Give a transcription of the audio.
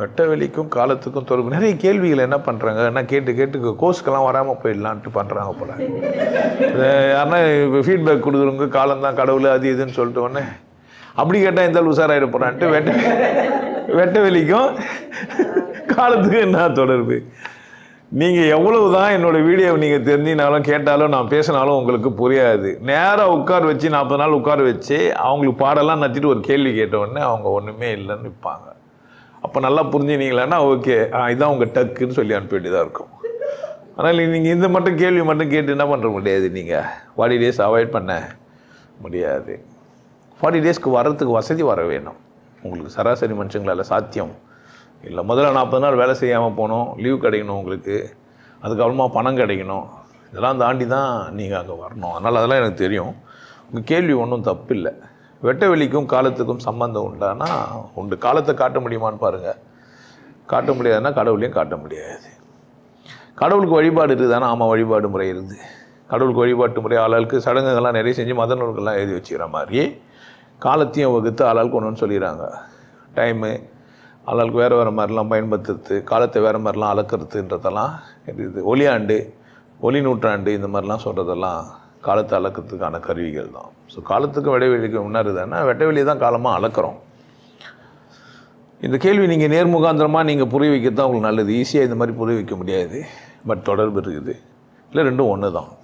வெட்டவெளிக்கும் காலத்துக்கும் தொடர்பு. நிறைய கேள்விகள் என்ன பண்ணுறாங்க என்ன கேட்டு கேட்டு கோர்ஸ்க்கெல்லாம் வராமல் போயிடலான்ட்டு பண்ணுறாங்க போல. யாருன்னா இப்போ ஃபீட்பேக் கொடுக்குறவங்க காலந்தான் கடவுள் அது இதுன்னு சொல்லிட்டு உடனே அப்படி கேட்டால் இந்த உஷாராயிட போகிறான்ட்டு வெட்ட வெட்டவெளிக்கும் காலத்துக்கும் என்ன தொடர்பு? நீங்கள் எவ்வளவு தான் என்னோடய வீடியோவை நீங்கள் தெரிஞ்சினாலும் கேட்டாலும் நான் பேசினாலும் உங்களுக்கு புரியாது. நேராக உட்கார வச்சு நாற்பது நாள் உட்கார வச்சு அவங்களுக்கு பாடெல்லாம் நச்சிட்டு ஒரு கேள்வி கேட்ட உடனே அவங்க ஒன்றுமே இல்லைன்னு நிற்பாங்க அப்போ நல்லா புரிஞ்சுனீங்களான்னா ஓகே இதான் உங்கள் டக்குன்னு சொல்லி அனுப்ப வேண்டியதாக இருக்கும். ஆனால் நீங்கள் இந்த மட்டும் கேள்வி மட்டும் கேட்டு என்ன பண்ணுற முடியாது நீங்கள் ஃபார்ட்டி டேஸ் அவாய்ட் பண்ண முடியாது. ஃபார்ட்டி டேஸ்க்கு வர்றதுக்கு வசதி வர வேணும். உங்களுக்கு சராசரி மனுஷங்களால் சாத்தியம் இல்லை. முதல்ல நாற்பது நாள் வேலை செய்யாமல் போகணும் லீவ் கிடைக்கணும் உங்களுக்கு. அதுக்கப்புறமா பணம் கிடைக்கணும். இதெல்லாம் தாண்டி தான் நீங்கள் அங்கே வரணும். அதனால் அதெல்லாம் எனக்கு தெரியும். உங்கள் கேள்வி ஒன்றும் தப்பு இல்லை வெட்ட வெளிக்கும் காலத்துக்கும் சம்பந்தம் உண்டானா உண்டு. காலத்தை காட்ட முடியுமான்னு பாருங்கள் காட்ட முடியாதுன்னா கடவுளையும் காட்ட முடியாது. கடவுளுக்கு வழிபாடு இருக்குதானா? ஆமாம் வழிபாடு முறை இருக்குது கடவுளுக்கு வழிபாட்டு முறை ஆளாளுக்கு சடங்குகள்லாம் நிறைய செஞ்சு மத நூல்கள்லாம் எழுதி வச்சுக்கிற மாதிரி காலத்தையும் வகுத்து ஆளாளுக்கு ஒன்றுன்னு சொல்லிடுறாங்க. டைமு ஆளாளுக்கு வேறு வேறு மாதிரிலாம் பயன்படுத்துறது காலத்தை வேறு மாதிரிலாம் அளக்கிறதுன்றதெல்லாம் இருக்குது ஒளியாண்டு ஒளி நூற்றாண்டு இந்த மாதிரிலாம் சொல்கிறதெல்லாம் காலத்தை அளக்கிறதுக்கான கருவிகள் தான். ஸோ காலத்துக்கும் இடைவெளிக்கு முன்னாடி வெட்டவெளி தான் காலமாக அளக்கிறோம். இந்த கேள்வி நீங்கள் நேர்முகாந்திரமாக நீங்கள் புரிய வைக்கிறது தான் உங்களுக்கு நல்லது. ஈஸியாக இந்த மாதிரி புரிய வைக்க முடியாது. பட் தொடர்பு இருக்குது. இல்லை ரெண்டும் ஒன்று தான்